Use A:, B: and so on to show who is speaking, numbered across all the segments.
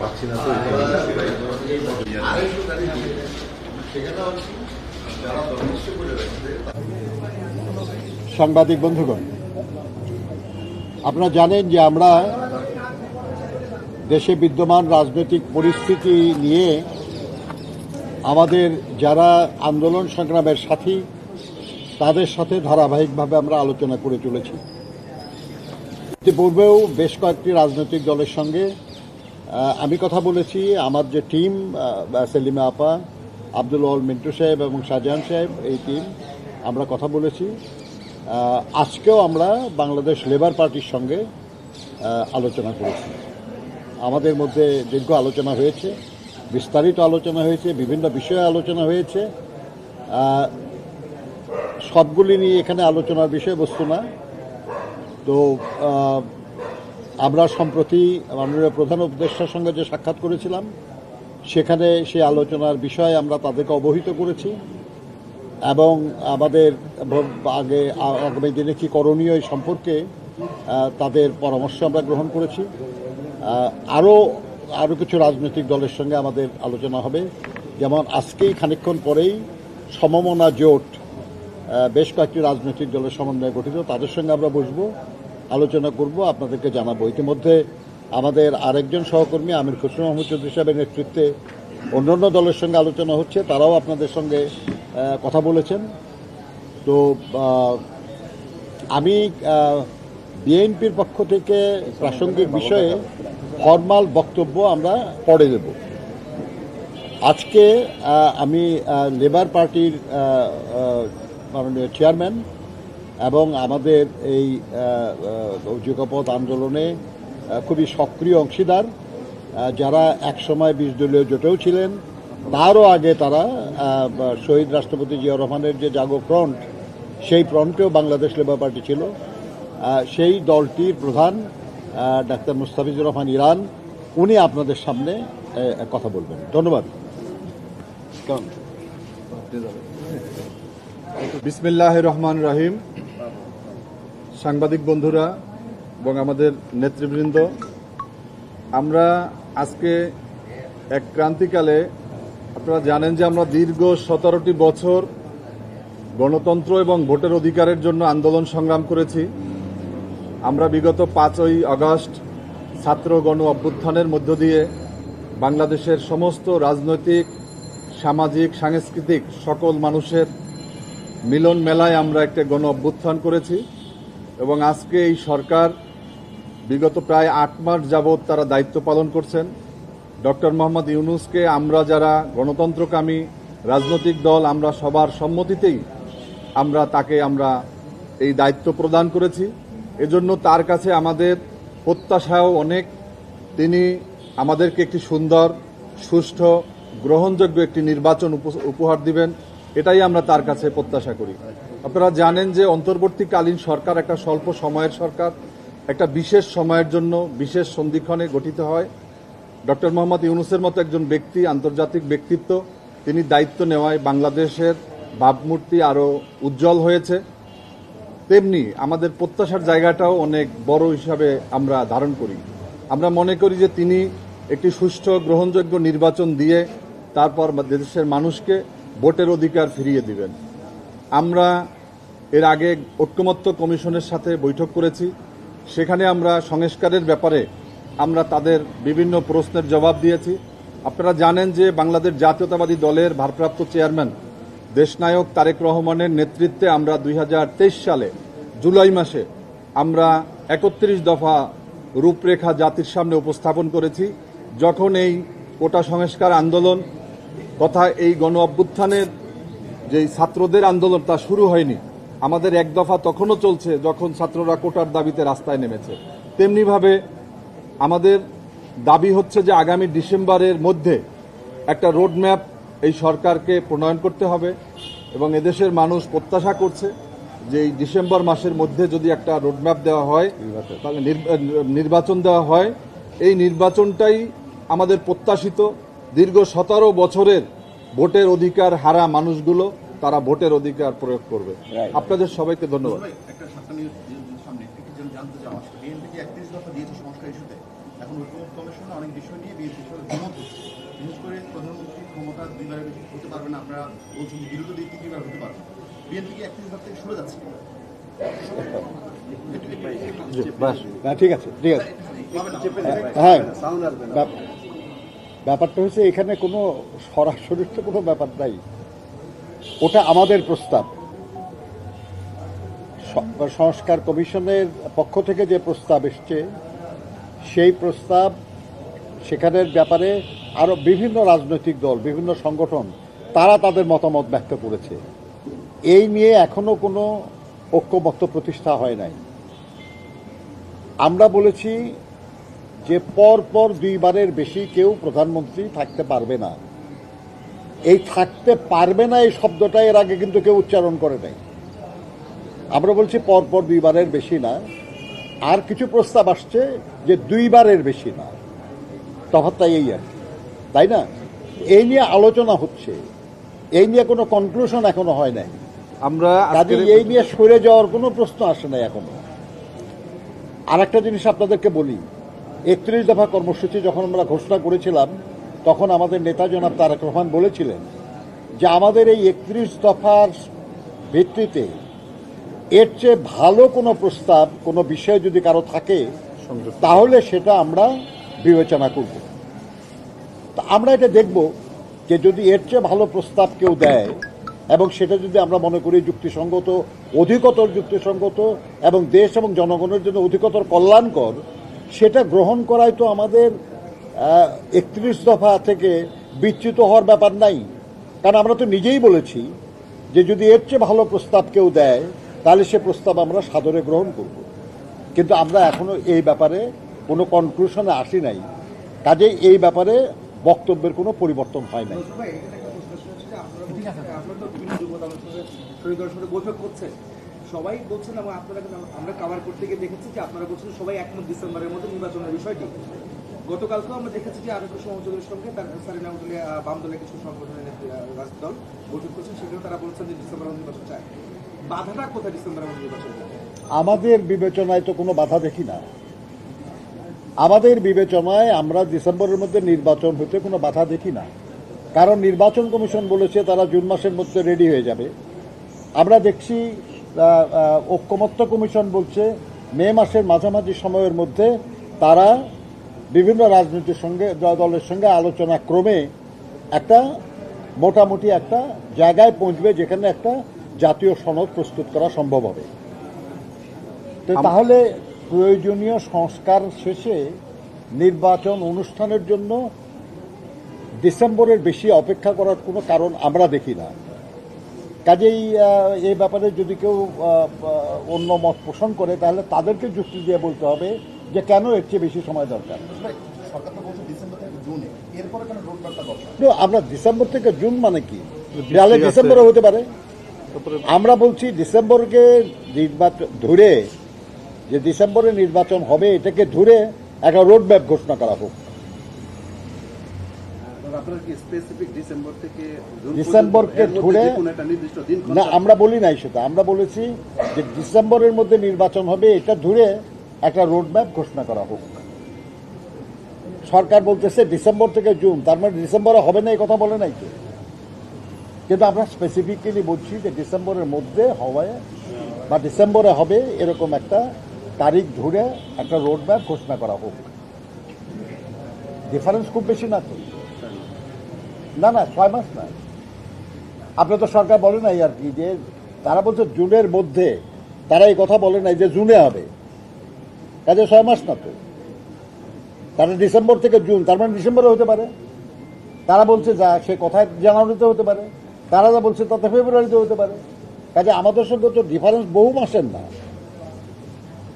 A: পাচ্ছি না তো
B: সাংবাদিক বন্ধুগণ, আপনারা জানেন যে আমরা দেশে বিদ্যমান রাজনৈতিক পরিস্থিতি নিয়ে আমাদের যারা আন্দোলন সংগ্রামের সাথী, তাদের সাথে ধারাবাহিকভাবে আমরা আলোচনা করে চলেছি। ইতিপূর্বেও বেশ কয়েকটি রাজনৈতিক দলের সঙ্গে আমি কথা বলেছি, আমার যে টিম সেলিমা আপা, আব্দুল আল মিন্টু সাহেব এবং শাহজাহান সাহেব, এই টিম আমরা কথা বলেছি। আজকেও আমরা বাংলাদেশ লেবার পার্টির সঙ্গে আলোচনা করেছি। আমাদের মধ্যে দীর্ঘ আলোচনা হয়েছে, বিস্তারিত আলোচনা হয়েছে, বিভিন্ন বিষয়ে আলোচনা হয়েছে। সবগুলি নিয়ে এখানে আলোচনার বিষয়বস্তু না। তো আমরা সম্প্রতি মাননীয় প্রধান উপদেষ্টার সঙ্গে যে সাক্ষাৎ করেছিলাম, সেখানে সেই আলোচনার বিষয়ে আমরা তাদেরকে অবহিত করেছি এবং আমাদের আগে আগামী দিনে কী করণীয় এই সম্পর্কে তাদের পরামর্শ আমরা গ্রহণ করেছি। আরও আরও কিছু রাজনৈতিক দলের সঙ্গে আমাদের আলোচনা হবে। যেমন আজকেই খানিকক্ষণ পরেই সমমনা জোট বেশ কয়েকটি রাজনৈতিক দলের সমন্বয়ে গঠিত, তাদের সঙ্গে আমরা বসবো। আলোচনা করব, আপনাদেরকে জানাব। ইতিমধ্যে আমাদের আরেকজন সহকর্মী, আমির খসরু মাহমুদ চৌধুরী সাহেবের নেতৃত্বে অন্যান্য দলের সঙ্গে আলোচনা হচ্ছে, তারাও আপনাদের সঙ্গে কথা বলেছেন। তো আমি বিএনপির পক্ষ থেকে প্রাসঙ্গিক বিষয়ে ফরমাল বক্তব্য আমরা পড়ে দেব। আজকে আমি লেবার পার্টির মাননীয় চেয়ারম্যান এবং আমাদের এই যুগপথ আন্দোলনে খুবই সক্রিয় অংশীদার যারা একসময় বিশ দলীয় জোটেও ছিলেন, তারও আগে তারা শহীদ রাষ্ট্রপতি জিয়া রহমানের যে জাগো ফ্রন্ট, সেই ফ্রন্টেও বাংলাদেশ লেবার পার্টি ছিল। সেই দলটির প্রধান ডাক্তার মুস্তাফিজুর রহমান ইরান, উনি আপনাদের সামনে কথা বলবেন। ধন্যবাদ।
C: বিসমিল্লাহ রহমান রহিম। সাংবাদিক বন্ধুরা এবং আমাদের নেতৃবৃন্দ, আমরা আজকে এক ক্রান্তিকালে আপনারা জানেন যে আমরা দীর্ঘ সতেরোটি বছর গণতন্ত্র এবং ভোটের অধিকারের জন্য আন্দোলন সংগ্রাম করেছি। আমরা বিগত পাঁচই আগস্ট ছাত্র গণ অভ্যুত্থানের মধ্য দিয়ে বাংলাদেশের সমস্ত রাজনৈতিক, সামাজিক, সাংস্কৃতিক সকল মানুষের মিলন মেলায় আমরা একটা গণ অভ্যুত্থান করেছি। এবং আজকে এই সরকার বিগত প্রায় আট মাস যাবৎ তারা দায়িত্ব পালন করছেন। ডক্টর মোহাম্মদ ইউনুসকে আমরা যারা গণতন্ত্রকামী রাজনৈতিক দল, আমরা সবার সম্মতিতেই আমরা তাকে আমরা এই দায়িত্ব প্রদান করেছি। এজন্য তার কাছে আমাদের প্রত্যাশাও অনেক। তিনি আমাদেরকে একটি সুন্দর, সুষ্ঠু, গ্রহণযোগ্য একটি নির্বাচন উপ- উপহার দিবেন, এটাই আমরা তার কাছে প্রত্যাশা করি। আপনারা জানেন যে অন্তর্বর্তীকালীন সরকার একটা স্বল্প সময়ের সরকার, একটা বিশেষ সময়ের জন্য বিশেষ সন্ধিক্ষণে গঠিত হয়। ডক্টর মোহাম্মদ ইউনুসের মতো একজন ব্যক্তি, আন্তর্জাতিক ব্যক্তিত্ব, তিনি দায়িত্ব নেওয়ায় বাংলাদেশের ভাবমূর্তি আরও উজ্জ্বল হয়েছে। তেমনি আমাদের প্রত্যাশার জায়গাটাও অনেক বড় হিসাবে আমরা ধারণ করি। আমরা মনে করি যে তিনি একটি সুষ্ঠু গ্রহণযোগ্য নির্বাচন দিয়ে তারপর দেশের মানুষকে ভোটের অধিকার ফিরিয়ে দিবেন। আমরা এর আগে ঐক্যমত্য কমিশনের সাথে বৈঠক করেছি। সেখানে আমরা সংস্কারের ব্যাপারে আমরা তাদের বিভিন্ন প্রশ্নের জবাব দিয়েছি। আপনারা জানেন যে বাংলাদেশ জাতীয়তাবাদী দলের ভারপ্রাপ্ত চেয়ারম্যান দেশনায়ক তারেক রহমানের নেতৃত্বে আমরা দুই হাজার তেইশ সালে জুলাই মাসে আমরা একত্রিশ দফা রূপরেখা জাতির সামনে উপস্থাপন করেছি। যখন এই কোটা সংস্কার আন্দোলন তথা এই গণ অভ্যুত্থানের যে ছাত্রদের আন্দোলন তা শুরু হয়নি আমাদের এক দফা তখনও চলছে যখন ছাত্ররা কোটার দাবিতে রাস্তায় নেমেছে। তেমনিভাবে আমাদের দাবি হচ্ছে যে আগামী ডিসেম্বরের মধ্যে একটা রোডম্যাপ এই সরকারকে প্রণয়ন করতে হবে এবং এদেশের মানুষ প্রত্যাশা করছে যে এই ডিসেম্বর মাসের মধ্যে যদি একটা রোডম্যাপ দেওয়া হয় তাহলে নির্বাচন দেওয়া হয়। এই নির্বাচনটাই আমাদের প্রত্যাশিত দীর্ঘ সতেরো বছরের ভোটের অধিকার হারা মানুষগুলো তারা ভোটের অধিকার প্রয়োগ করবে। আপনাদের সবাইকে ধন্যবাদ।
D: একটা সরকারি সামনে। একটি জন জানতে চাওয়া বিএনপি যে একত্রিশ দফা দিয়েছে সংস্কার ইস্যুতে।
A: এখন ঐক্যমত কমিশনে অনেক বিষয় নিয়ে বিএনপির দ্বিমত হচ্ছে। বিশেষ করে প্রধানমন্ত্রী ক্ষমতা দুইবারের বেশি হতে পারবে না। আপনারা বলছেন বিরোধী দিক তিনবার হতে পারবে বিএনপি কি একত্রিশ ভাগ থেকে সরে যাচ্ছে কিনা? একটু- একটু- একটু-
B: হ্যাঁ ঠিক আছে ঠিক আছে। হ্যাঁ ব্যাপ- ব্যাপারটা হচ্ছে এখানে কোনো সরাসরি তো কোনো ব্যাপার নাই। ওটা আমাদের প্রস্তাব। সংস্কার কমিশনের পক্ষ থেকে যে প্রস্তাব এসছে, সেই প্রস্তাব সেখানের ব্যাপারে আরও বিভিন্ন রাজনৈতিক দল, বিভিন্ন সংগঠন, তারা তাদের মতামত ব্যক্ত করেছে। এই নিয়ে এখনও কোনো ঐক্যমত্য প্রতিষ্ঠা হয় নাই। আমরা বলেছি যে পর পর দুইবারের বেশি কেউ প্রধানমন্ত্রী থাকতে পারবে না। এই থাকতে পারবে না এই শব্দটা এর আগে কিন্তু কেউ উচ্চারণ করে নাই। আমরা বলছি পর পর দুইবারের বেশি না। আর কিছু প্রস্তাব আসছে যে দুইবারের বেশি না। তফাৎটা এই আর তাই না? এই নিয়ে আলোচনা হচ্ছে। এই নিয়ে কোনো কনক্লুশন এখনও হয় নাই।
C: আমরা
B: কাজে এই নিয়ে সরে যাওয়ার কোনো প্রশ্ন আসে নাই এখনও। আর একটা জিনিস আপনাদেরকে বলি। একত্রিশ দফা কর্মসূচি যখন আমরা ঘোষণা করেছিলাম তখন আমাদের নেতা জনাব তারেক রহমান বলেছিলেন যে আমাদের এই একত্রিশ দফার ভিত্তিতে এর চেয়ে ভালো কোনো প্রস্তাব কোনো বিষয় যদি কারও থাকে তাহলে সেটা আমরা বিবেচনা করব। তা আমরা এটা দেখব যে যদি এর চেয়ে ভালো প্রস্তাব কেউ দেয় এবং সেটা যদি আমরা মনে করি যুক্তিসঙ্গত অধিকতর যুক্তিসঙ্গত এবং দেশ এবং জনগণের জন্য অধিকতর কল্যাণকর সেটা গ্রহণ করাই তো আমাদের একত্রিশ দফা থেকে বিচ্যুত হওয়ার ব্যাপার নাই। কারণ আমরা তো নিজেই বলেছি যে যদি এর চেয়ে ভালো প্রস্তাব কেউ দেয়, তাহলে সে প্রস্তাব আমরা সাদরে গ্রহণ করব। কিন্তু আমরা এখনও এই ব্যাপারে কোনো কনক্লুশনে আসি নাই। কাজেই এই ব্যাপারে বক্তব্যের কোনো পরিবর্তন হয় নাই।
D: সবাই বলছেন আমরা কাভার করতে গিয়ে দেখেছি যে আপনারা বলছেন সবাই একমত ডিসেম্বরের মধ্যে নির্বাচনের বিষয়টি। গতকালকেও আমরা দেখেছি যে আরেকটু সহযোগের সঙ্গে তার সারিনা দলে বাম দলের কিছু সংগঠনের আহ, দল বৈঠক করছেন। সেখানে তারা বলছেন যে ডিসেম্বরের মধ্যে নির্বাচন চায় বাধাটা কোথায় ডিসেম্বরের মধ্যে নির্বাচন
B: আমাদের বিবেচনায় তো কোনো বাধা দেখি না। আমাদের বিবেচনায় আমরা ডিসেম্বরের মধ্যে নির্বাচন হতে কোনো বাধা দেখি না। কারণ নির্বাচন কমিশন বলেছে তারা জুন মাসের মধ্যে রেডি হয়ে যাবে। আমরা দেখছি ঐক্যমত্য কমিশন বলছে মে মাসের মাঝামাঝি সময়ের মধ্যে তারা বিভিন্ন রাজনীতির সঙ্গে দলের সঙ্গে আলোচনা ক্রমে একটা মোটামুটি একটা জায়গায় পৌঁছবে যেখানে একটা জাতীয় সনদ প্রস্তুত করা সম্ভব হবে। তো তাহলে প্রয়োজনীয় সংস্কার শেষে নির্বাচন অনুষ্ঠানের জন্য ডিসেম্বরের বেশি অপেক্ষা করার কোনো কারণ আমরা দেখি না। কাজেই এই ব্যাপারে যদি কেউ অন্য মত পোষণ করে তাহলে তাদেরকে যুক্তি দিয়ে বলতে হবে যে কেন এর চেয়ে বেশি সময় দরকার।
A: তো বলছে ডিসেম্বর থেকে জুনে এরপরে কেন রোডম্যাপটা দরকার?
B: তো আমরা ডিসেম্বর থেকে জুন মানে কি? ডিসেম্বরে হতে পারে। আমরা বলছি ডিসেম্বরকে নির্বাচন ধরে যে ডিসেম্বরে নির্বাচন হবে এটাকে ধরে একটা রোড ম্যাপ ঘোষণা করা হোক।
E: আপনারা কি স্পেসিফিক ডিসেম্বর থেকে
B: ডিসেম্বরকে ধরে- না আমরা বলি নাই সেটা। আমরা বলেছি যে ডিসেম্বরের মধ্যে নির্বাচন হবে এটা ধরে একটা রোড ম্যাপ ঘোষণা করা হোক। সরকার বলতেছে ডিসেম্বর থেকে জুন, তার মানে ডিসেম্বরে হবে না এই কথা বলে নাই তো কিন্তু আমরা স্পেসিফিক্যালি বলছি যে ডিসেম্বরের মধ্যে হওয়ায় বা ডিসেম্বরে হবে এরকম একটা তারিখ ধরে একটা রোড ম্যাপ ঘোষণা করা হোক। ডিফারেন্স খুব বেশি না তো? না না, ছয় মাস না। আপনার তো সরকার বলে নাই আর কি যে তারা বলছে জুনের মধ্যে, তারা এই কথা বলে নাই যে জুনে হবে। কাজে ছয় মাস না তো। তারা ডিসেম্বর থেকে জুন, তার মানে ডিসেম্বরে হতে পারে। তারা বলছে যা, সে কথায় জানুয়ারিতে হতে পারে। তারা যা বলছে তাতে ফেব্রুয়ারিতে হতে পারে। কাজে আমাদের সঙ্গে তো ডিফারেন্স বহু মাসের না।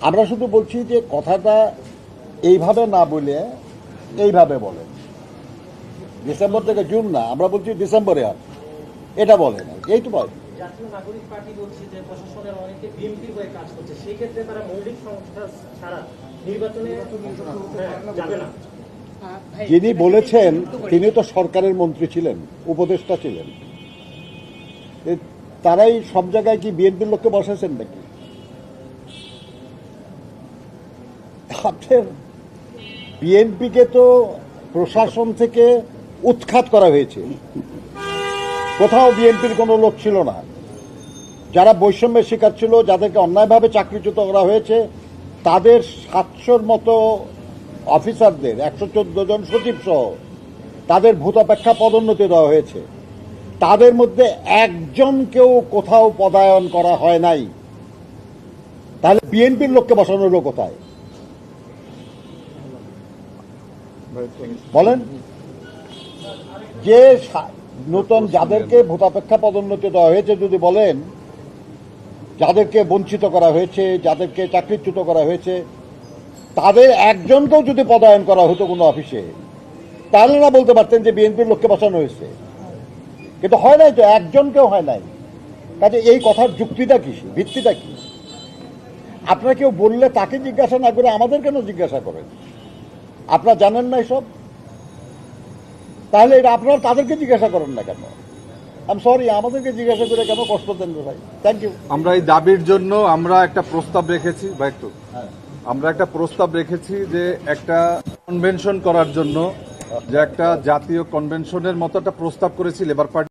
B: আমরা শুধু বলছি যে কথাটা এইভাবে না বলে, এইভাবে বলে। ডিসেম্বর থেকে জুন না, আমরা বলছি ডিসেম্বরে হবে এটা বলে না। এই তো বলে
F: জাতীয় নাগরিক পার্টি বলছে যে প্রশাসনের অনেকে হয়ে কাজ করছে। সেই ক্ষেত্রে তারা মৌলিক সংস্থা ছাড়া নির্বাচনে হ্যাঁ, যাবে না।
B: যিনি বলেছেন তিনি তো সরকারের মন্ত্রী ছিলেন উপদেষ্টা ছিলেন। তারাই সব জায়গায় কি বিএনপির লোককে বসাইছেন নাকি? আপনার বিএনপিকে তো প্রশাসন থেকে উৎখাত করা হয়েছে। কোথাও বিএনপির কোনো লোক ছিল না। যারা বৈষম্যের শিকার ছিল, যাদেরকে অন্যায়ভাবে চাকরিচ্যুত করা হয়েছে, তাদের সাতশোর মতো অফিসারদের, একশো চোদ্দ জন সচিব সহ, তাদের ভূতাপেক্ষা পদোন্নতি দেওয়া হয়েছে। তাদের মধ্যে একজনকেও কোথাও পদায়ন করা হয় নাই। তাহলে বিএনপির লোককে বসানো হলো কোথায়? বলেন। যে নতুন যাদেরকে ভূতাপেক্ষা পদোন্নতি দেওয়া হয়েছে যদি বলেন যাদেরকে বঞ্চিত করা হয়েছে, যাদেরকে চাকরিচ্যুত করা হয়েছে, তাদের একজনকেও যদি পদায়ন করা হতো কোনো অফিসে, তাহলে না বলতে পারতেন যে বিএনপির লোককে বসানো হয়েছে। কিন্তু হয় নাই তো, একজনকেও হয় নাই। কাজে এই কথার যুক্তিটা কি, ভিত্তিটা কি? আপনারা কেউ বললে তাকে জিজ্ঞাসা না করে আমাদের কেন জিজ্ঞাসা করেন? আপনারা জানেন না এসব? তাহলে এটা আপনারা তাদেরকে জিজ্ঞাসা করেন না কেন? আমি সরি আমাদেরকে জিজ্ঞাসা করে কেন কষ্ট দেন ভাই? থ্যাংক ইউ
C: আমরা এই দাবির জন্য আমরা একটা প্রস্তাব রেখেছি বা একটু আমরা একটা প্রস্তাব রেখেছি যে একটা কনভেনশন করার জন্য যে একটা জাতীয় কনভেনশনের মতো একটা প্রস্তাব করেছি লেবার পার্টি